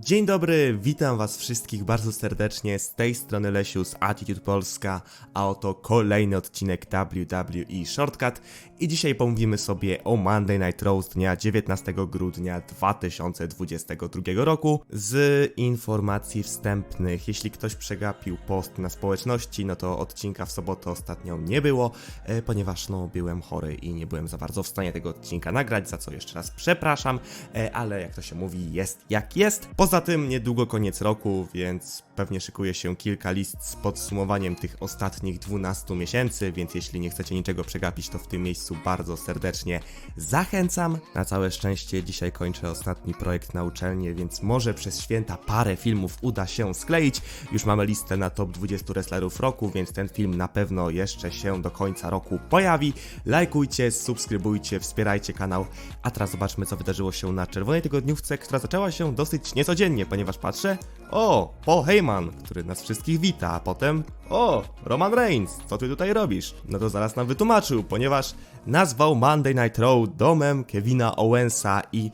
Dzień dobry, witam was wszystkich bardzo serdecznie, z tej strony Lesiu z Attitude Polska, a oto kolejny odcinek WWE Shortcut i dzisiaj pomówimy sobie o Monday Night Raw z dnia 19 grudnia 2022 roku z informacji wstępnych. Jeśli ktoś przegapił post na społeczności, no to odcinka w sobotę ostatnio nie było, e, ponieważ no byłem chory i nie byłem za bardzo w stanie tego odcinka nagrać, za co jeszcze raz przepraszam, e, ale jak to się mówi, jest jak jest. Poza tym niedługo koniec roku, więc pewnie szykuje się kilka list z podsumowaniem tych ostatnich 12 miesięcy, więc jeśli nie chcecie niczego przegapić, to w tym miejscu bardzo serdecznie zachęcam. Na całe szczęście dzisiaj kończę ostatni projekt na uczelnię, więc może przez święta parę filmów uda się skleić. Już mamy listę na top 20 wrestlerów roku, więc ten film na pewno jeszcze się do końca roku pojawi. Lajkujcie, subskrybujcie, wspierajcie kanał. A teraz zobaczmy, co wydarzyło się na czerwonej tygodniówce, która zaczęła się dosyć niecodziennie, ponieważ patrzę. O, Paul Heyman, który nas wszystkich wita, a potem. O, Roman Reigns, co ty tutaj robisz? No to zaraz nam wytłumaczył, ponieważ nazwał Monday Night Raw domem Kevina Owensa i.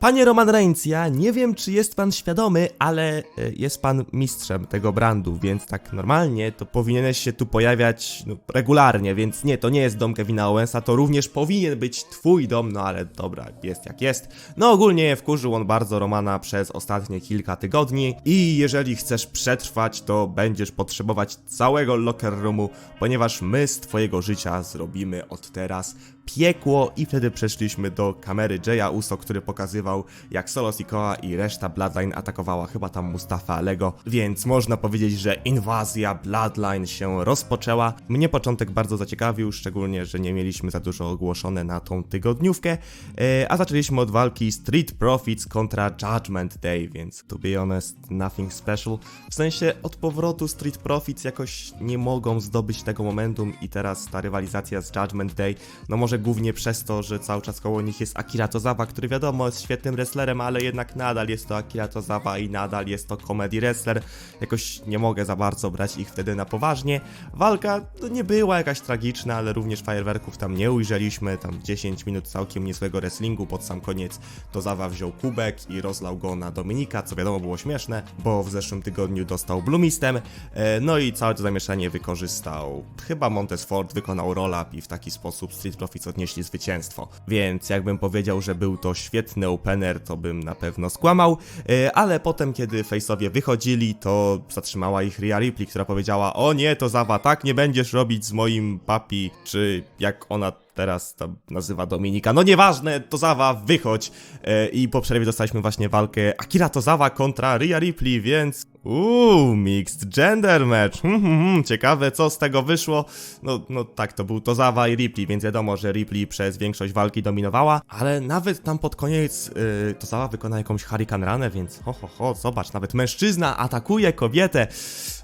Panie Roman Reigns, ja nie wiem, czy jest pan świadomy, ale e, jest pan mistrzem tego brandu, więc tak normalnie to powinieneś się tu pojawiać no, regularnie, więc nie, to nie jest dom Kevina Owensa, to również powinien być twój dom, no ale dobra, jest jak jest. No ogólnie wkurzył on bardzo Romana przez ostatnie kilka tygodni i jeżeli chcesz przetrwać, to będziesz potrzebować całego locker roomu, ponieważ my z twojego życia zrobimy od teraz piekło i wtedy przeszliśmy do kamery Jaya Uso, który pokazywał jak Solo Sikoa i reszta Bloodline atakowała chyba tam Mustafa Alego, więc można powiedzieć, że inwazja Bloodline się rozpoczęła. Mnie początek bardzo zaciekawił, szczególnie, że nie mieliśmy za dużo ogłoszone na tą tygodniówkę, e, a zaczęliśmy od walki Street Profits kontra Judgment Day, więc to be honest, nothing special. W sensie od powrotu Street Profits jakoś nie mogą zdobyć tego momentum i teraz ta rywalizacja z Judgment Day, no może głównie przez to, że cały czas koło nich jest Akira Tozawa, który wiadomo jest świetnym wrestlerem, ale jednak nadal jest to Akira Tozawa i nadal jest to comedy wrestler. Jakoś nie mogę za bardzo brać ich wtedy na poważnie. Walka to nie była jakaś tragiczna, ale również fajerwerków tam nie ujrzeliśmy. Tam 10 minut całkiem niezłego wrestlingu, pod sam koniec Tozawa wziął kubek i rozlał go na Dominika, co wiadomo było śmieszne, bo w zeszłym tygodniu dostał Blumistem. E, No i całe to zamieszanie wykorzystał. Chyba Montez Ford wykonał roll-up i w taki sposób Street Profits odnieśli zwycięstwo. Więc jakbym powiedział, że był to świetny opener, to bym na pewno skłamał. E, Ale potem, kiedy face'owie wychodzili, to zatrzymała ich Rhea Ripley, która powiedziała: O nie, to zawa, tak nie będziesz robić z moim papi, czy jak ona teraz to nazywa Dominika. No nieważne, Tozawa, wychodź. E, I po przerwie dostaliśmy właśnie walkę Akira Tozawa kontra Rhea Ripley, więc uuu, mixed gender match. Hmm, hmm, hmm, ciekawe co z tego wyszło. No, no tak, to był Tozawa i Ripley, więc wiadomo, że Ripley przez większość walki dominowała, ale nawet tam pod koniec yy, Tozawa wykona jakąś Hurricane Ranę, więc ho, ho, ho, zobacz, nawet mężczyzna atakuje kobietę.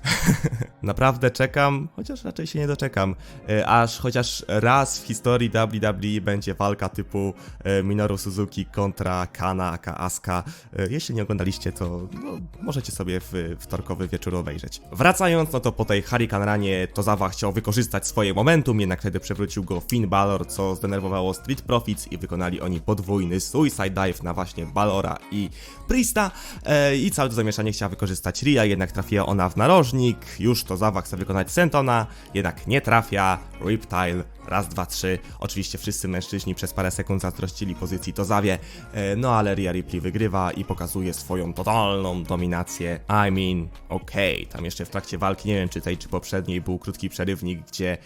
Naprawdę czekam, chociaż raczej się nie doczekam, e, aż chociaż raz w historii WWE będzie walka typu e, Minoru Suzuki kontra Kana aka Asuka. E, Jeśli nie oglądaliście, to no, możecie sobie w wtorkowy wieczór obejrzeć. Wracając, no to po tej Hurricane Ranie Tozawa chciał wykorzystać swoje momentum, jednak wtedy przewrócił go Finn Balor, co zdenerwowało Street Profits i wykonali oni podwójny Suicide Dive na właśnie Balora i Priesta i całe to zamieszanie chciała wykorzystać Ria, jednak trafiła ona w narożnik, już to Zawa chce wykonać Sentona, jednak nie trafia, Riptile, raz, dwa, trzy, oczywiście wszyscy mężczyźni przez parę sekund zazdrościli pozycji Tozawie, e, no ale Ria Ripley wygrywa i pokazuje swoją totalną dominację, I mean, okej, tam jeszcze w trakcie walki, nie wiem czy tej czy poprzedniej, był krótki przerywnik, gdzie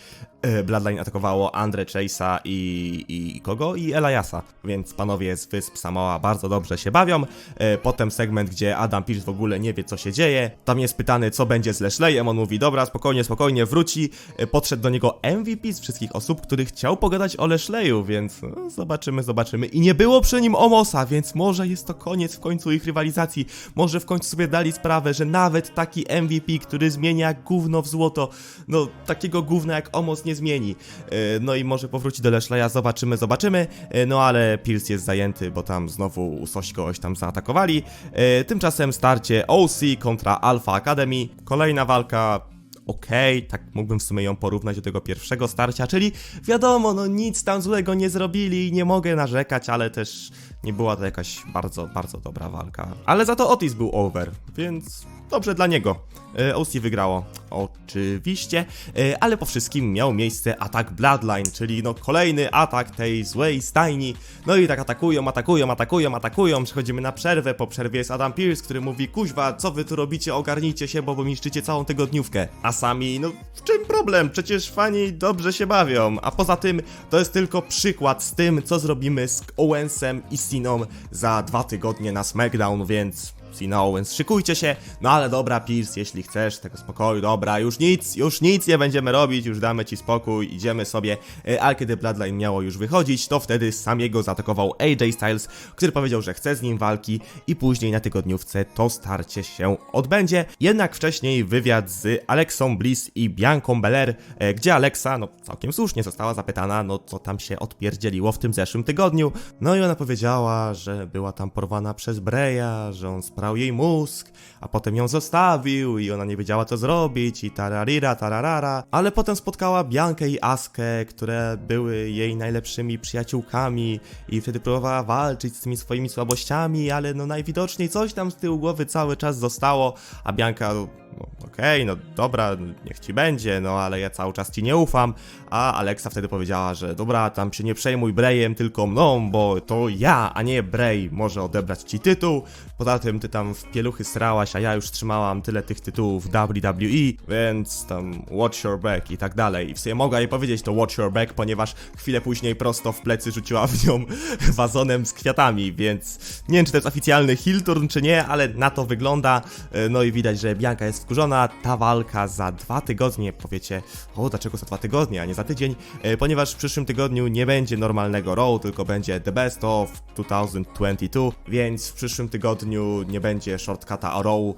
e, Bloodline atakowało Andre Chase'a i, i kogo? I Eliasa, więc panowie z Wysp Samoa bardzo dobrze się bawią, e, potem segment, gdzie Adam Pearce w ogóle nie wie co się dzieje, tam jest pytany co będzie z Lashleyem, on mówi dobra, spokojnie, spokojnie, wróci, podszedł do niego MVP z wszystkich osób, który chciał pogadać o Lashleyu, więc no, zobaczymy, zobaczymy. I nie było przy nim Omosa, więc może jest to koniec w końcu ich rywalizacji, może w końcu sobie dali sprawę, że nawet taki MVP, który zmienia gówno w złoto, no takiego gówna jak Omos nie zmieni, E, no i może powróci do Lashleya, zobaczymy, zobaczymy, E, no ale Pierce jest zajęty, bo tam znowu Usoś kogoś tam zaatakowali, E, tymczasem starcie OC kontra Alpha Academy, kolejna walka, okej, tak mógłbym w sumie ją porównać do tego pierwszego starcia, czyli wiadomo, no nic tam złego nie zrobili i nie mogę narzekać, ale też nie była to jakaś bardzo, bardzo dobra walka. Ale za to Otis był over, więc dobrze dla niego. E, OC wygrało, oczywiście, e, ale po wszystkim miał miejsce atak Bloodline, czyli no kolejny atak tej złej stajni. No i tak atakują, atakują, atakują, atakują, przechodzimy na przerwę, po przerwie jest Adam Pierce, który mówi, kuźwa, co wy tu robicie, ogarnijcie się, bo niszczycie całą tygodniówkę. A sami, no w czym problem? Przecież fani dobrze się bawią, a poza tym to jest tylko przykład z tym, co zrobimy z Owensem i Siną za dwa tygodnie na SmackDown, więc Cena Owens, szykujcie się, no ale dobra, Pierce, jeśli chcesz, tego spokoju, dobra, już nic, już nic nie będziemy robić, już damy ci spokój, idziemy sobie, E, ale kiedy Bloodline miało już wychodzić, to wtedy sam jego zaatakował AJ Styles, który powiedział, że chce z nim walki i później na tygodniówce to starcie się odbędzie, jednak wcześniej wywiad z Alexą Bliss i Bianką Belair, e, gdzie Alexa, no całkiem słusznie została zapytana, no co tam się odpierdzieliło w tym zeszłym tygodniu, no i ona powiedziała, że była tam porwana przez Breya, że on sprał jej mózg, a potem ją zostawił i ona nie wiedziała co zrobić i tararira, tararara, ale potem spotkała Biankę i Askę, które były jej najlepszymi przyjaciółkami i wtedy próbowała walczyć z tymi swoimi słabościami, ale no najwidoczniej coś tam z tyłu głowy cały czas zostało, a Bianka no okej, no dobra, niech ci będzie, no ale ja cały czas ci nie ufam, a Alexa wtedy powiedziała, że dobra, tam się nie przejmuj Breyem, tylko mną, bo to ja, a nie Bray może odebrać ci tytuł, poza tym ty tam w pieluchy srałaś, a ja już trzymałam tyle tych tytułów WWE, więc tam watch your back i tak dalej. I w sumie mogła jej powiedzieć to watch your back, ponieważ chwilę później prosto w plecy rzuciła w nią wazonem z kwiatami, więc nie wiem czy to jest oficjalny heel czy nie, ale na to wygląda, E, no i widać, że Bianka jest wkurzona, ta walka za dwa tygodnie, powiecie, o dlaczego za dwa tygodnie, a nie za tydzień, E, ponieważ w przyszłym tygodniu nie będzie normalnego Raw, tylko będzie The Best of 2022, więc w przyszłym tygodniu nie będzie shortcuta Raw,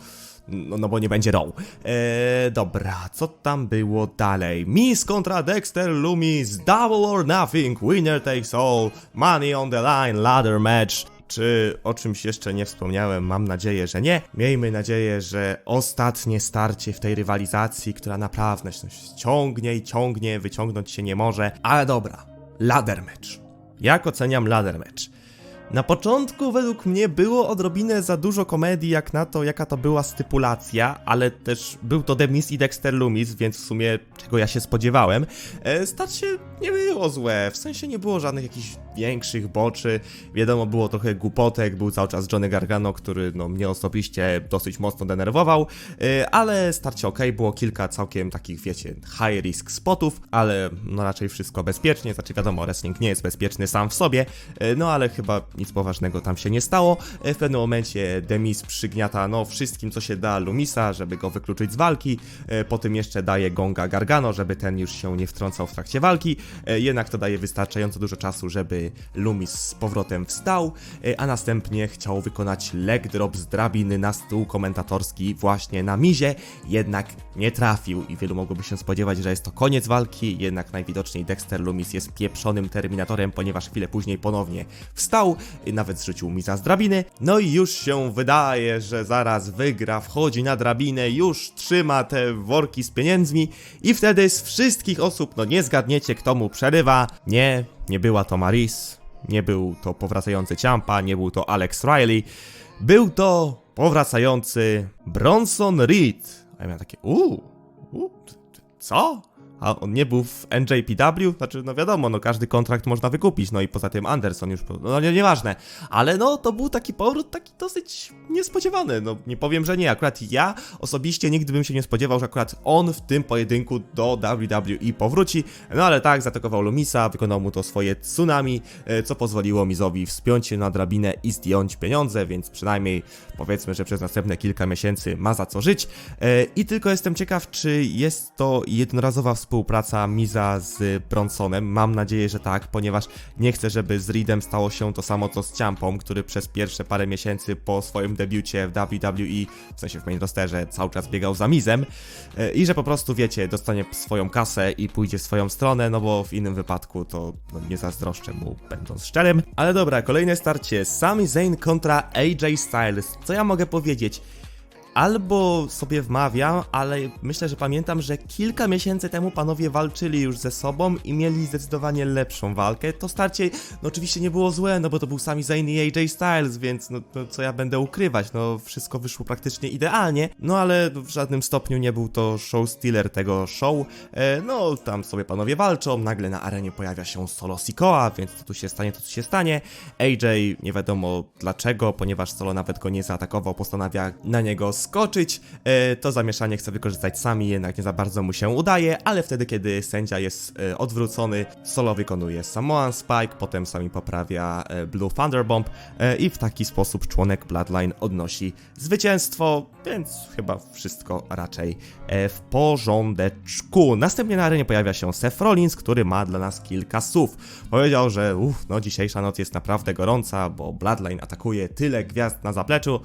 no, no bo nie będzie Raw. Eee, dobra, co tam było dalej? Miss kontra Dexter Loomis, Double or Nothing, Winner takes all, Money on the line, Ladder match. Czy o czymś jeszcze nie wspomniałem? Mam nadzieję, że nie. Miejmy nadzieję, że ostatnie starcie w tej rywalizacji, która naprawdę ciągnie i ciągnie, wyciągnąć się nie może. Ale dobra, ladder match. Jak oceniam ladder match? Na początku według mnie było odrobinę za dużo komedii jak na to, jaka to była stypulacja, ale też był to Demis i Dexter Loomis, więc w sumie czego ja się spodziewałem. E, starcie nie było złe, w sensie nie było żadnych jakichś większych boczy, wiadomo było trochę głupotek, był cały czas Johnny Gargano, który no, mnie osobiście dosyć mocno denerwował, e, ale starcie ok, było kilka całkiem takich, wiecie, high risk spotów, ale no raczej wszystko bezpiecznie, znaczy wiadomo, wrestling nie jest bezpieczny sam w sobie, e, no ale chyba nic poważnego tam się nie stało. E, W pewnym momencie Demis przygniata no wszystkim co się da Lumisa, żeby go wykluczyć z walki, E, po tym jeszcze daje gonga Gargano, żeby ten już się nie wtrącał w trakcie walki, E, jednak to daje wystarczająco dużo czasu, żeby Lumis z powrotem wstał, a następnie chciał wykonać leg drop z drabiny na stół komentatorski właśnie na Mizie, jednak nie trafił i wielu mogłoby się spodziewać, że jest to koniec walki, jednak najwidoczniej Dexter Lumis jest pieprzonym Terminatorem, ponieważ chwilę później ponownie wstał, nawet zrzucił Miza z drabiny, no i już się wydaje, że zaraz wygra, wchodzi na drabinę, już trzyma te worki z pieniędzmi i wtedy z wszystkich osób, no nie zgadniecie kto mu przerywa, nie, nie była to Maris, nie był to powracający Ciampa, nie był to Alex Riley, był to powracający Bronson Reed. A ja miałem takie, uuu, uuu, co? A on nie był w NJPW? Znaczy, no wiadomo, no każdy kontrakt można wykupić, no i poza tym Anderson już, no nie, nieważne. Ale no, to był taki powrót taki dosyć niespodziewany, no nie powiem, że nie. Akurat ja osobiście nigdy bym się nie spodziewał, że akurat on w tym pojedynku do WWE powróci. No ale tak, zaatakował Lumisa, wykonał mu to swoje tsunami, e, co pozwoliło Mizowi wspiąć się na drabinę i zdjąć pieniądze, więc przynajmniej powiedzmy, że przez następne kilka miesięcy ma za co żyć. E, I tylko jestem ciekaw, czy jest to jednorazowa współpraca Miza z Bronsonem. Mam nadzieję, że tak, ponieważ nie chcę, żeby z Reedem stało się to samo co z Ciampą, który przez pierwsze parę miesięcy po swoim debiucie w WWE, w sensie w main rosterze, cały czas biegał za Mizem e, i że po prostu, wiecie, dostanie swoją kasę i pójdzie w swoją stronę, no bo w innym wypadku to no, nie zazdroszczę mu, będąc szczerym. Ale dobra, kolejne starcie. Sami Zayn kontra AJ Styles. Co ja mogę powiedzieć? Albo sobie wmawiam, ale myślę, że pamiętam, że kilka miesięcy temu panowie walczyli już ze sobą i mieli zdecydowanie lepszą walkę. To starcie, no oczywiście nie było złe, no bo to był sami Zayn i AJ Styles, więc no, no co ja będę ukrywać, no wszystko wyszło praktycznie idealnie, no ale w żadnym stopniu nie był to show stealer tego show. E, no tam sobie panowie walczą, nagle na arenie pojawia się Solo Sikoa, więc co tu się stanie, to tu się stanie. AJ nie wiadomo dlaczego, ponieważ Solo nawet go nie zaatakował, postanawia na niego skoczyć. E, to zamieszanie chce wykorzystać sami, jednak nie za bardzo mu się udaje, ale wtedy, kiedy sędzia jest e, odwrócony, Solo wykonuje Samoan Spike, potem sami poprawia e, Blue Thunderbomb i w taki sposób członek Bloodline odnosi zwycięstwo, więc chyba wszystko raczej w porządeczku. Następnie na arenie pojawia się Seth Rollins, który ma dla nas kilka słów. Powiedział, że uff, no dzisiejsza noc jest naprawdę gorąca, bo Bloodline atakuje tyle gwiazd na zapleczu,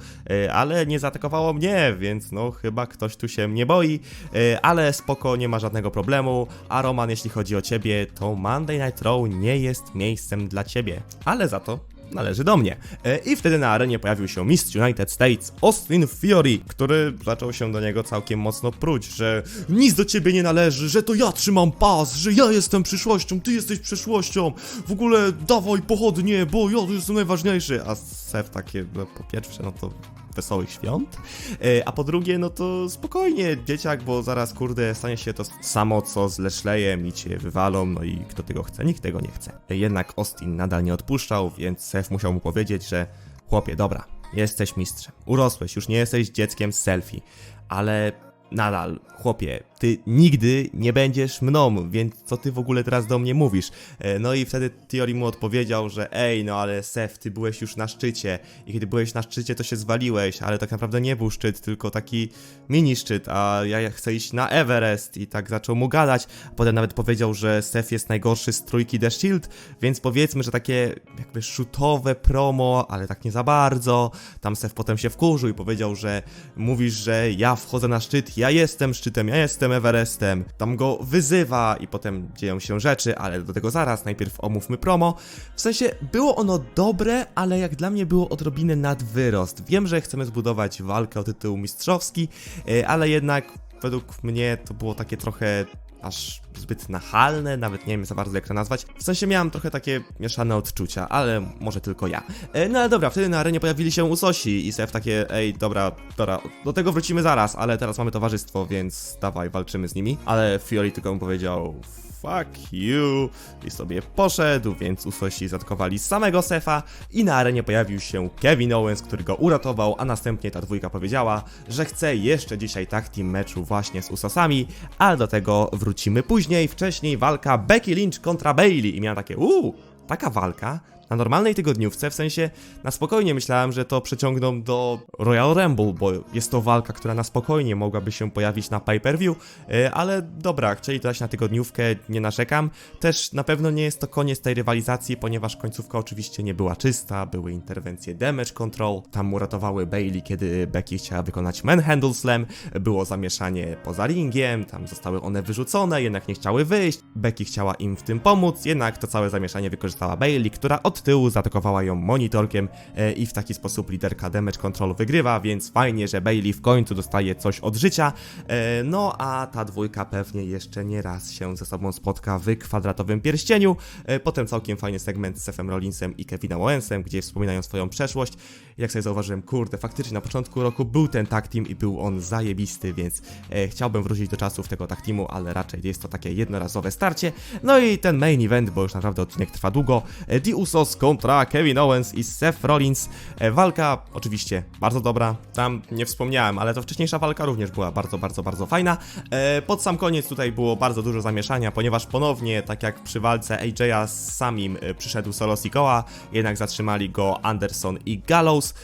ale nie zaatakowało mnie, więc no chyba ktoś tu się mnie boi, e, ale spoko, nie ma żadnego problemu. A Roman, jeśli chodzi o ciebie, to Monday Night Raw nie jest miejscem dla ciebie, ale za to należy do mnie. E, I wtedy na arenie pojawił się mistrz United States, Austin Fury, który zaczął się do niego całkiem mocno pruć, że nic do ciebie nie należy, że to ja trzymam pas, że ja jestem przyszłością, ty jesteś przeszłością, w ogóle dawaj pochodnie, bo ja jestem najważniejszy. A Seth takie, no, po pierwsze, no to wesołych świąt, E, a po drugie, no to spokojnie, dzieciak, bo zaraz, kurde, stanie się to samo, co z Leszlejem i cię wywalą, no i kto tego chce? Nikt tego nie chce. Jednak Austin nadal nie odpuszczał, więc Seth musiał mu powiedzieć, że chłopie, dobra, jesteś mistrzem, urosłeś, już nie jesteś dzieckiem z selfie, ale nadal, chłopie, ty nigdy nie będziesz mną, więc co ty w ogóle teraz do mnie mówisz? E, No i wtedy Theory mu odpowiedział, że ej, no ale Seth, ty byłeś już na szczycie i kiedy byłeś na szczycie, to się zwaliłeś, ale tak naprawdę nie był szczyt, tylko taki mini szczyt, a ja chcę iść na Everest i tak zaczął mu gadać. Potem nawet powiedział, że Seth jest najgorszy z trójki The Shield, więc powiedzmy, że takie jakby shootowe promo, ale tak nie za bardzo. Tam Seth potem się wkurzył i powiedział, że mówisz, że ja wchodzę na szczyt, ja jestem szczytem, ja jestem Everestem. Tam go wyzywa i potem dzieją się rzeczy, ale do tego zaraz, najpierw omówmy promo. W sensie było ono dobre, ale jak dla mnie było odrobinę nad wyrost. Wiem, że chcemy zbudować walkę o tytuł mistrzowski, e, ale jednak według mnie to było takie trochę aż zbyt nachalne, nawet nie wiem za bardzo jak to nazwać. W sensie miałem trochę takie mieszane odczucia, ale może tylko ja. E, no ale dobra, wtedy na arenie pojawili się Usosi i Sef takie, ej, dobra, dobra, do tego wrócimy zaraz, ale teraz mamy towarzystwo, więc dawaj, walczymy z nimi. Ale Fiori tylko mu powiedział, fuck you i sobie poszedł, więc Usosi zaatakowali samego Sefa i na arenie pojawił się Kevin Owens, który go uratował, a następnie ta dwójka powiedziała, że chce jeszcze dzisiaj tag team meczu właśnie z Usosami, ale do tego wrócimy później. Wcześniej walka Becky Lynch kontra Bailey i miałem takie, uuu, taka walka? Na normalnej tygodniówce, w sensie na spokojnie myślałem, że to przeciągną do Royal Rumble, bo jest to walka, która na spokojnie mogłaby się pojawić na pay-per-view, yy, ale dobra, chcieli to dać na tygodniówkę, nie narzekam. Też na pewno nie jest to koniec tej rywalizacji, ponieważ końcówka oczywiście nie była czysta, były interwencje damage control, tam uratowały Bailey, kiedy Becky chciała wykonać manhandle slam, było zamieszanie poza ringiem, tam zostały one wyrzucone, jednak nie chciały wyjść, Becky chciała im w tym pomóc, jednak to całe zamieszanie wykorzystała Bailey, która od tyłu zaatakowała ją monitorkiem e, i w taki sposób liderka Damage Control wygrywa, więc fajnie, że Bailey w końcu dostaje coś od życia. E, no a ta dwójka pewnie jeszcze nie raz się ze sobą spotka w kwadratowym pierścieniu. E, potem całkiem fajny segment z Sefem Rollinsem i Kevinem Owensem, gdzie wspominają swoją przeszłość. Jak sobie zauważyłem, kurde, faktycznie na początku roku był ten tag team i był on zajebisty, więc chciałbym wrócić do czasów tego tag teamu, ale raczej jest to takie jednorazowe starcie. No i ten main event, bo już naprawdę odcinek trwa długo. The Usos kontra Kevin Owens i Seth Rollins. E, walka oczywiście bardzo dobra, tam nie wspomniałem, ale to wcześniejsza walka również była bardzo, bardzo, bardzo fajna. E, pod sam koniec tutaj było bardzo dużo zamieszania, ponieważ ponownie, tak jak przy walce AJ'a z samim e, przyszedł Solo Sikoa, jednak zatrzymali go Anderson i Gallows.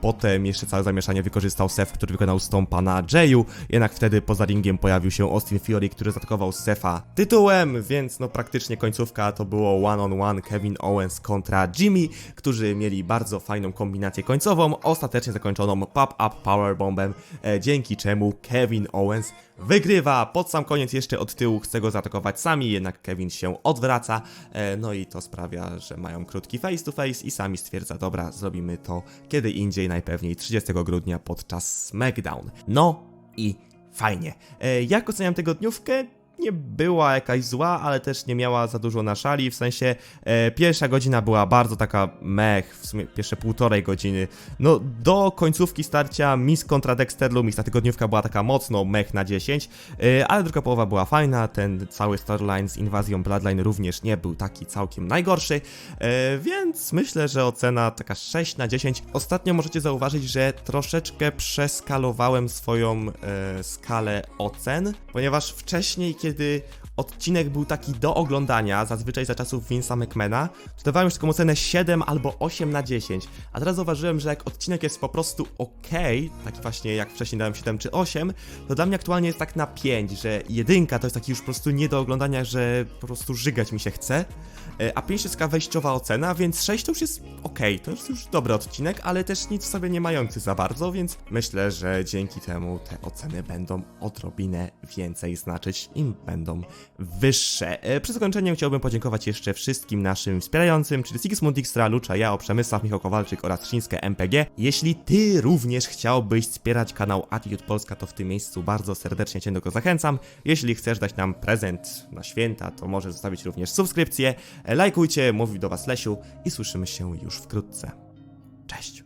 Potem jeszcze całe zamieszanie wykorzystał Seth, który wykonał stompa na Jayu, jednak wtedy poza ringiem pojawił się Austin Fury, który zaatakował Sefa tytułem, więc no praktycznie końcówka to było one on one Kevin Owens kontra kontra Jimmy, którzy mieli bardzo fajną kombinację końcową, ostatecznie zakończoną pop-up powerbombem, e, dzięki czemu Kevin Owens wygrywa. Pod sam koniec jeszcze od tyłu chce go zaatakować sami, jednak Kevin się odwraca, e, no i to sprawia, że mają krótki face to face i sami stwierdza, dobra, zrobimy to kiedy indziej, najpewniej 30 grudnia podczas SmackDown. No i fajnie. E, jak oceniam tę? Nie była jakaś zła, ale też nie miała za dużo na szali, w sensie e, pierwsza godzina była bardzo taka mech, w sumie pierwsze półtorej godziny. No do końcówki starcia Miss kontra Dexter ta tygodniówka była taka mocno mech na 10, e, ale druga połowa była fajna, ten cały storyline z inwazją Bloodline również nie był taki całkiem najgorszy, e, więc myślę, że ocena taka 6 na 10. Ostatnio możecie zauważyć, że troszeczkę przeskalowałem swoją e, skalę ocen, ponieważ wcześniej, kiedy odcinek był taki do oglądania, zazwyczaj za czasów Vince'a McMahona, to dawałem już taką ocenę 7 albo 8 na 10. A teraz zauważyłem, że jak odcinek jest po prostu ok, taki właśnie jak wcześniej dałem 7 czy 8, to dla mnie aktualnie jest tak na 5, że jedynka to jest taki już po prostu nie do oglądania, że po prostu żygać mi się chce. E, A 5 to jest taka wejściowa ocena, więc 6 to już jest ok, to jest już dobry odcinek, ale też nic w sobie nie mający za bardzo, więc myślę, że dzięki temu te oceny będą odrobinę więcej znaczyć i będą wyższe. E, Przy zakończeniu chciałbym podziękować jeszcze wszystkim naszym wspierającym, czyli Sigismund Dijkstra, Lucza, Jao, Przemysław, Michał Kowalczyk oraz Szyńskie MPG. Jeśli ty również chciałbyś wspierać kanał Attitude Polska, to w tym miejscu bardzo serdecznie cię do tego zachęcam. Jeśli chcesz dać nam prezent na święta, to możesz zostawić również subskrypcję. E, Lajkujcie, mówił do was Lesiu i słyszymy się już wkrótce. Cześć!